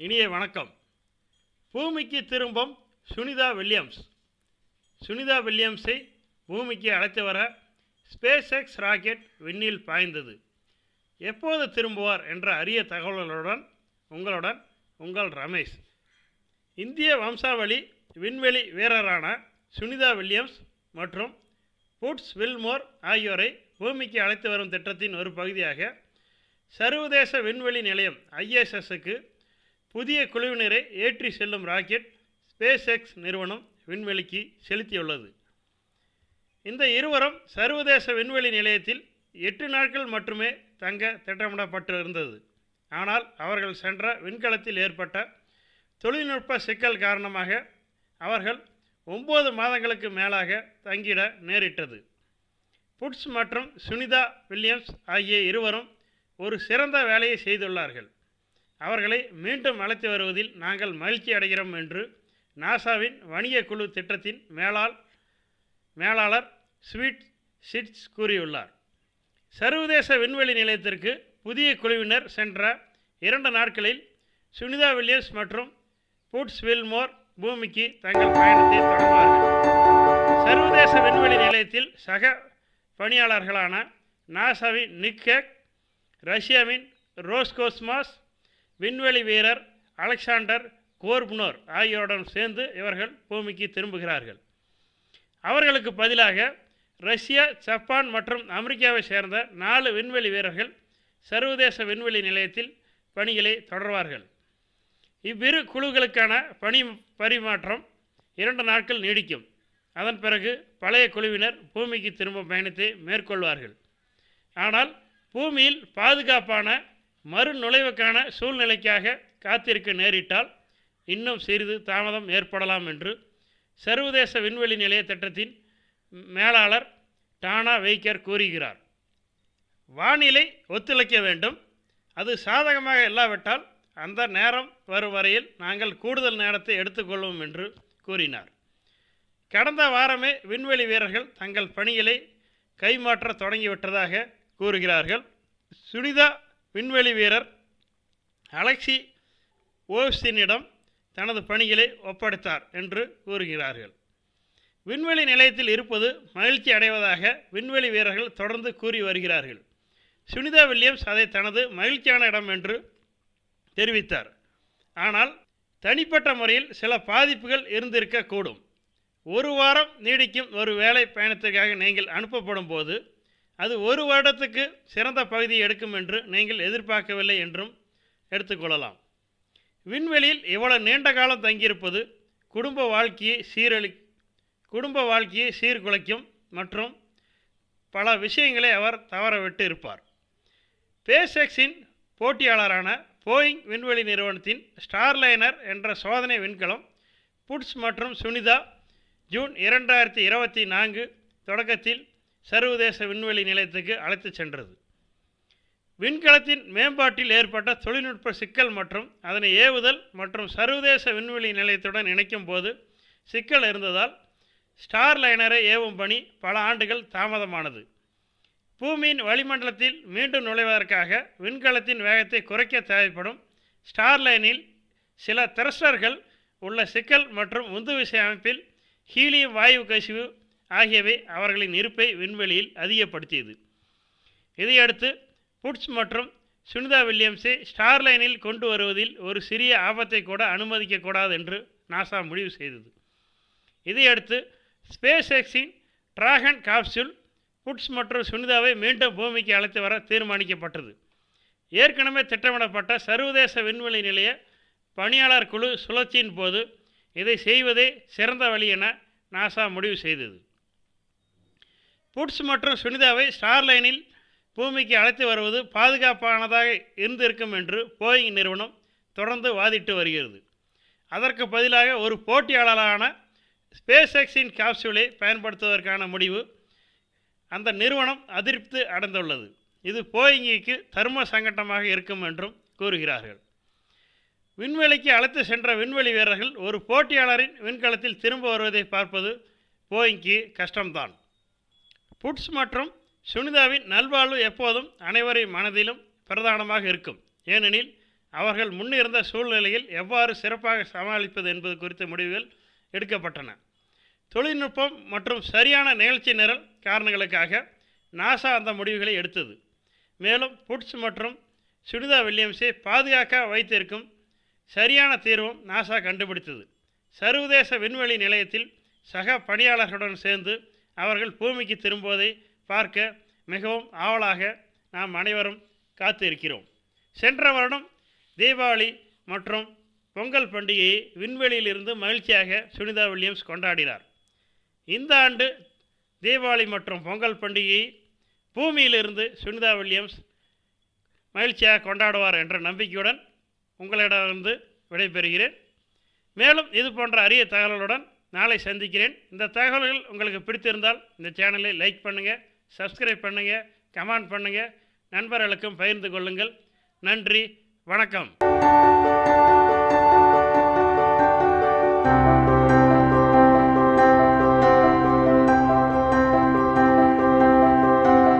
இனிய வணக்கம். பூமிக்கு திரும்பும் சுனிதா வில்லியம்ஸ். சுனிதா வில்லியம்ஸை பூமிக்கு அழைத்து வர ஸ்பேஸ் எக்ஸ் ராக்கெட் விண்ணில் பாய்ந்தது. எப்போது திரும்புவார் என்ற அரிய தகவல்களுடன் உங்களுடன் உங்கள் ரமேஷ். இந்திய வம்சாவளி விண்வெளி வீரரான சுனிதா வில்லியம்ஸ் மற்றும் புட்ஸ் வில்மோர் ஆகியோரை பூமிக்கு அழைத்து வரும் திட்டத்தின் ஒரு பகுதியாக சர்வதேச விண்வெளி நிலையம் ஐஎஸ்எஸ்ஸுக்கு புதிய குழுவினரை ஏற்றி செல்லும் ராக்கெட் ஸ்பேஸ் எக்ஸ் நிறுவனம் விண்வெளிக்கு செலுத்தியுள்ளது. இந்த இருவரும் சர்வதேச விண்வெளி நிலையத்தில் எட்டு நாட்கள் மட்டுமே தங்க திட்டமிடப்பட்டிருந்தது. ஆனால் அவர்கள் சென்ற விண்கலத்தில் ஏற்பட்ட தொழில்நுட்ப சிக்கல் காரணமாக அவர்கள் ஒம்பது மாதங்களுக்கு மேலாக தங்கிட நேரிட்டது. புட்ஸ் மற்றும் சுனிதா வில்லியம்ஸ் ஆகிய இருவரும் ஒரு சிறந்த வேலையை செய்துள்ளார்கள். அவர்களை மீண்டும் அழைத்து வருவதில் நாங்கள் மகிழ்ச்சி அடைகிறோம் என்று நாசாவின் வணிக குழு திட்டத்தின் மேலாள் மேலாளர் ஸ்வீட் சிட்ஸ் கூறியுள்ளார். சர்வதேச விண்வெளி நிலையத்திற்கு புதிய குழுவினர் சென்ற இரண்டு நாட்களில் சுனிதா வில்லியம்ஸ் மற்றும் புட்ஸ் வில்மோர் பூமிக்கு தங்கள் பயணத்தை தொடங்குவார்கள். சர்வதேச விண்வெளி நிலையத்தில் சக பணியாளர்களான நாசாவின் நிக்கெக் ரஷ்யாவின் ரோஸ்கோஸ்மாஸ் விண்வெளி வீரர் அலெக்சாண்டர் கோர்புனோர் ஆகியோருடன் சேர்ந்து இவர்கள் பூமிக்கு திரும்புகிறார்கள். அவர்களுக்கு பதிலாக ரஷ்யா ஜப்பான் மற்றும் அமெரிக்காவை சேர்ந்த நாலு விண்வெளி வீரர்கள் சர்வதேச விண்வெளி நிலையத்தில் பணிகளை தொடர்வார்கள். இவ்விரு குழுக்களுக்கான பணி பரிமாற்றம் இரண்டு நாட்கள் நீடிக்கும். அதன் பிறகு பழைய குழுவினர் பூமிக்கு திரும்பும் பயணத்தை மேற்கொள்வார்கள். ஆனால் பூமியில் பாதுகாப்பான மறுநுழைவுக்கான சூழ்நிலைக்காக காத்திருக்க நேரிட்டால் இன்னும் சிறிது தாமதம் ஏற்படலாம் என்று சர்வதேச விண்வெளி நிலைய திட்டத்தின் மேலாளர் டானா வெய்கர் கூறுகிறார். வானிலை ஒத்துழைக்க வேண்டும். அது சாதகமாக இல்லாவிட்டால் அந்த நேரம் வரும் வரையில் நாங்கள் கூடுதல் நேரத்தை எடுத்துக்கொள்வோம் என்று கூறினார். கடந்த வாரமே விண்வெளி வீரர்கள் தங்கள் பணிகளை கைமாற்ற தொடங்கிவிட்டதாக கூறுகிறார்கள். சுனிதா விண்வெளி வீரர் அலெக்சி ஓவ்ஸினிடம் தனது பணிகளை ஒப்படைத்தார் என்று கூறுகிறார்கள். விண்வெளி நிலையத்தில் இருப்பது மகிழ்ச்சி அடைவதாக விண்வெளி வீரர்கள் தொடர்ந்து கூறி வருகிறார்கள். சுனிதா வில்லியம்ஸ் அதை தனது மகிழ்ச்சியான இடம் என்று தெரிவித்தார். ஆனால் தனிப்பட்ட முறையில் சில பாதிப்புகள் இருந்திருக்கக்கூடும். ஒரு வாரம் நீடிக்கும் ஒரு வேலை பயணத்திற்காக நீங்கள் அனுப்பப்படும் போது அது ஒரு வருடத்துக்கு சிறந்த பகுதியை எடுக்கும் என்று நீங்கள் எதிர்பார்க்கவில்லை என்றும் எடுத்துக்கொள்ளலாம் விண்வெளியில் இவ்வளவு நீண்ட காலம் தங்கியிருப்பது குடும்ப வாழ்க்கையை சீரழி குடும்ப வாழ்க்கையை சீர்குலைக்கும் மற்றும் பல விஷயங்களை அவர் தவறவிட்டு இருப்பார். பேசெக்ஸின் போட்டியாளரான போயிங் விண்வெளி நிறுவனத்தின் ஸ்டார்லைனர் என்ற சோதனை விண்கலம் புட்ஸ் மற்றும் சுனிதா ஜூன் இரண்டாயிரத்தி இருபத்தி நான்கு தொடக்கத்தில் சர்வதேச விண்வெளி நிலையத்துக்கு அழைத்துச் சென்றது. விண்கலத்தின் மேம்பாட்டில் ஏற்பட்ட தொழில்நுட்ப சிக்கல் மற்றும் அதனை ஏவுதல் மற்றும் சர்வதேச விண்வெளி நிலையத்துடன் இணைக்கும் போது சிக்கல் இருந்ததால் ஸ்டார் லைனரை ஏவும் பணி பல ஆண்டுகள் தாமதமானது. பூமியின் வளிமண்டலத்தில் மீண்டும் நுழைவதற்காக விண்கலத்தின் வேகத்தை குறைக்க தேவைப்படும் ஸ்டார் லைனில் சில த்ரஸ்டர்கள் உள்ள சிக்கல் மற்றும் உந்துவிசை அமைப்பில் ஹீலியம் வாயு கசிவு ஆகியவை அவர்களின் இருப்பை விண்வெளியில் அதிகப்படுத்தியது. இதையடுத்து புட்ஸ் மற்றும் சுனிதா வில்லியம்ஸை ஸ்டார்லைனில் கொண்டு வருவதில் ஒரு சிறிய ஆபத்தை கூட அனுமதிக்கக்கூடாது என்று நாசா முடிவு செய்தது. இதையடுத்து ஸ்பேஸ் எக்ஸின் டிராகன் காப்சூல் புட்ஸ் மற்றும் சுனிதாவை மீண்டும் பூமிக்கு அழைத்து வர தீர்மானிக்கப்பட்டது. ஏற்கனவே திட்டமிடப்பட்ட சர்வதேச விண்வெளி நிலைய பணியாளர் குழு சுழற்சியின் போது இதை செய்வதே சிறந்த வழி என நாசா முடிவு செய்தது. புட்ஸ் மற்றும் சுனிதாவை ஸ்டார்லைனில் பூமிக்கு அழைத்து வருவது பாதுகாப்பானதாக இருந்திருக்கும் என்று போயிங் நிறுவனம் தொடர்ந்து வாதிட்டு வருகிறது. அதற்கு பதிலாக ஒரு போட்டியாளரான ஸ்பேஸ் எக்ஸின் காப்சூலை பயன்படுத்துவதற்கான முடிவு அந்த நிறுவனம் அதிருப்தி அடைந்துள்ளது. இது போயிங்கிக்கு தர்ம சங்கட்டமாக இருக்கும் என்றும் கூறுகிறார்கள். விண்வெளிக்கு அழைத்து சென்ற விண்வெளி வீரர்கள் ஒரு போட்டியாளரின் விண்கலத்தில் திரும்ப வருவதை பார்ப்பது போயிங்க்கு கஷ்டம்தான். புட்ஸ் மற்றும் சுனிதாவின் நல்வாழ்வு எப்போதும் அனைவரின் மனதிலும் பிரதானமாக இருக்கும். ஏனெனில் அவர்கள் முன்னிருந்த சூழ்நிலையில் எவ்வாறு சிறப்பாக சமாளிப்பது என்பது குறித்த முடிவுகள் எடுக்கப்பட்டன. தொழில்நுட்பம் மற்றும் சரியான நிகழ்ச்சி நிரல் காரணங்களுக்காக நாசா அந்த முடிவுகளை எடுத்தது. மேலும் புட்ஸ் மற்றும் சுனிதா வில்லியம்ஸை பாதுகாக்க வைத்திருக்கும் சரியான தீர்வும் நாசா கண்டுபிடித்தது. சர்வதேச விண்வெளி நிலையத்தில் சக பணியாளர்களுடன் சேர்ந்து அவர்கள் பூமிக்கு திரும்புவதை பார்க்க மிகவும் ஆவலாக நாம் அனைவரும் காத்து இருக்கிறோம் சென்ற வருடம் தீபாவளி மற்றும் பொங்கல் பண்டிகையை விண்வெளியிலிருந்து மகிழ்ச்சியாக சுனிதா வில்லியம்ஸ் கொண்டாடினார். இந்த ஆண்டு தீபாவளி மற்றும் பொங்கல் பண்டிகையை பூமியிலிருந்து சுனிதா வில்லியம்ஸ் மகிழ்ச்சியாக கொண்டாடுவார் என்ற நம்பிக்கையுடன் உங்களிடமிருந்து விடைபெறுகிறேன். மேலும் இது போன்ற அரிய தகவல்களுடன் நாளை சந்திக்கிறேன். இந்த தகவல்கள் உங்களுக்கு பிடித்திருந்தால் இந்த சேனலை லைக் பண்ணுங்கள் சப்ஸ்கிரைப் பண்ணுங்கள் கமெண்ட் பண்ணுங்கள் நண்பர்களுக்கும் பகிர்ந்து கொள்ளுங்கள். நன்றி வணக்கம்.